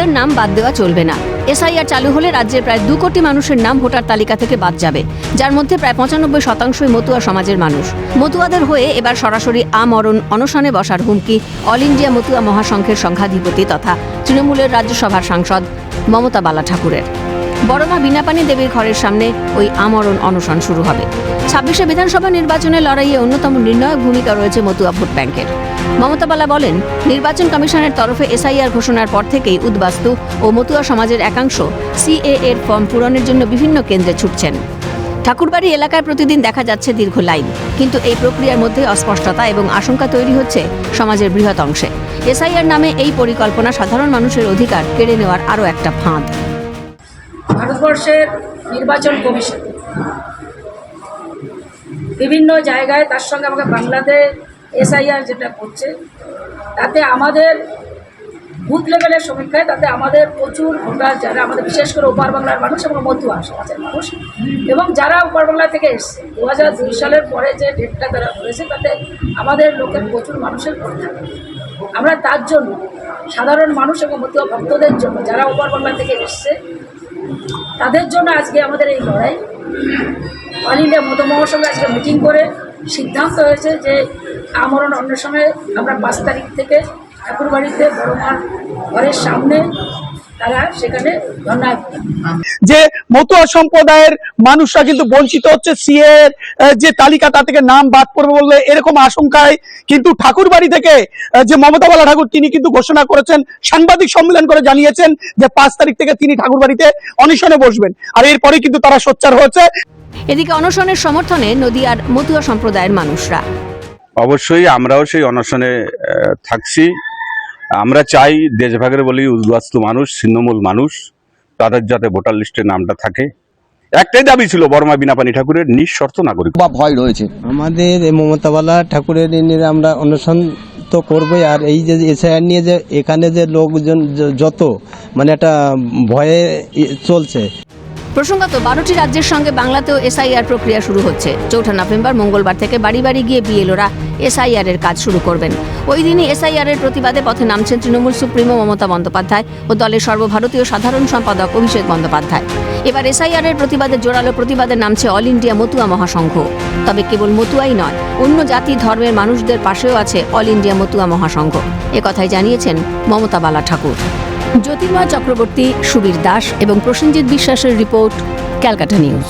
মতুয়াদের নাম বাদ দেওয়া চলবে না। এসআইআর চালু হলে রাজ্যের প্রায় দু কোটি মানুষের নাম ভোটার তালিকা থেকে বাদ যাবে, যার মধ্যে প্রায় পঁচানব্বই শতাংশই মতুয়া সমাজের মানুষ। মতুয়াদের হয়ে এবার সরাসরি আমরণ, অনশনে বসার হুমকি, অল ইন্ডিয়া মতুয়া মহাসংঘের সংঘাধিপতি তথা তৃণমূলের রাজ্যসভার সাংসদ মমতা বালা ঠাকুরের বড়মা বিনাপানি দেবীর ঘরের সামনে ওই আমরণ অনশন শুরু হবে। ছাব্বিশে বিধানসভা নির্বাচনের লড়াইয়ে অন্যতম নির্ণায়ক ভূমিকা রয়েছে মতুয়া ভোট ব্যাংকের। মমতা বালা বলেন, নির্বাচন কমিশনের তরফে এসআইআর ঘোষণার পর থেকেই উদ্বাস্তু ও মতুয়া সমাজের একাংশ সিএ এর ফর্ম পূরণের জন্য বিভিন্ন কেন্দ্রে ছুটছেন। ঠাকুরবাড়ি এলাকায় প্রতিদিন দেখা যাচ্ছে দীর্ঘ লাইন, কিন্তু এই প্রক্রিয়ার মধ্যে অস্পষ্টতা এবং আশঙ্কা তৈরি হচ্ছে সমাজের বৃহৎ অংশে। এসআইআর নামে এই পরিকল্পনা সাধারণ মানুষের অধিকার কেড়ে নেওয়ার আরও একটা ফাঁদ। ভারতবর্ষের নির্বাচন কমিশন। বিভিন্ন জায়গায় তার সঙ্গে আমাকে বাংলাদেশ এসআইআর যেটা করছে তাতে আমাদের বুথ লেভেলের সমীক্ষায় তাতে আমাদের প্রচুর ভোটার যারা আমাদের বিশেষ করে ওপার বাংলার মানুষ এবং মতুয়া সমাজের মানুষ এবং যারা ওপার বাংলা থেকে এসছে দু হাজার দুই সালের পরে যে ডেটটা তারা ধরেছে, তাতে আমাদের লোকের প্রচুর মানুষের ভোট থাকে। আমরা তার জন্য সাধারণ মানুষ এবং মতুয়া ভক্তদের জন্য যারা ওপার বাংলা থেকে এসছে, তাদের জন্য আজকে আমাদের এই লড়াই। অল ইন্ডিয়া মতো মহাসংঘ আজকে মিটিং করে সিদ্ধান্ত হয়েছে যে আমরণ অন্বেষণে আমরা পাঁচ তারিখ থেকে ঠাকুরবাড়িতে বড় মার ঘরের সামনে তারা সেখানে ধর্নায় যে মতুয়া সম্প্রদায়ের মানুষরা কিন্তু বঞ্চিত হচ্ছে সিএ যে তালিকা তা থেকে নাম বাদ পড়বে বললে এরকম আশঙ্কায় কিন্তু ঠাকুরবাড়ি থেকে যে মমতা বালা ঠাকুর তিনি কিন্তু ঘোষণা করেছেন সাংবাদিক সম্মেলন করে জানিয়েছেন যে পাঁচ তারিখ থেকে তিনি ঠাকুরবাড়িতে অনশনে বসবেন। আর এরপরে কিন্তু তারা সোচ্চার হয়েছে। এদিকে অনশনের সমর্থনে নদিয়ার মতুয়া সম্প্রদায়ের মানুষরা। অবশ্যই আমরাও সেই অনশনে আহ, থাকছি। আমরা চাই দেশভাগের বলি উদ্বাস্ত মানুষ ছিন্নমূল মানুষ তাদের যাতে ভোটার লিস্টে নামটা থাকে। একটাই দাবি ছিল বর্মা বিনাপানি ঠাকুরের নিঃশর্ত নাগরিক। বা ভয় রয়েছে। আমাদের এই মমতাবালা ঠাকুরের নিয়ে আমরা অনুসরণ তো করবোই আর এই যে এসআইআর নিয়ে যে এখানে যে লোকজন যত মানে একটা ভয়ে চলছে। প্রসঙ্গত, বারোটি রাজ্যের সঙ্গে বাংলাতেও এসআইআর প্রক্রিয়া শুরু হচ্ছে। চৌঠা নভেম্বর, মঙ্গলবার থেকে বাড়ি বাড়ি গিয়ে বিএলওরা এসআইআর এর কাজ শুরু করবেন। ওই দিনই এসআইআর এর প্রতিবাদে পথে নামছেন তৃণমূল সুপ্রিমো মমতা বন্দ্যোপাধ্যায় ও দলের সর্বভারতীয় সাধারণ সম্পাদক অভিষেক বন্দ্যোপাধ্যায়। এবার এসআইআর এর প্রতিবাদে জোরালো প্রতিবাদে নামছে অল ইন্ডিয়া মতুয়া মহাসংঘ। তবে কেবল মতুয়াই নয়, অন্য জাতি, ধর্মের মানুষদের পাশেও আছে অল ইন্ডিয়া মতুয়া মহাসংঘ। একথাই জানিয়েছেন মমতা বালা ঠাকুর। জ্যোতির্ময় চক্রবর্তী সুবীর দাস এবং প্রসেনজিৎ বিশ্বাসের রিপোর্ট ক্যালকাটা নিউজ।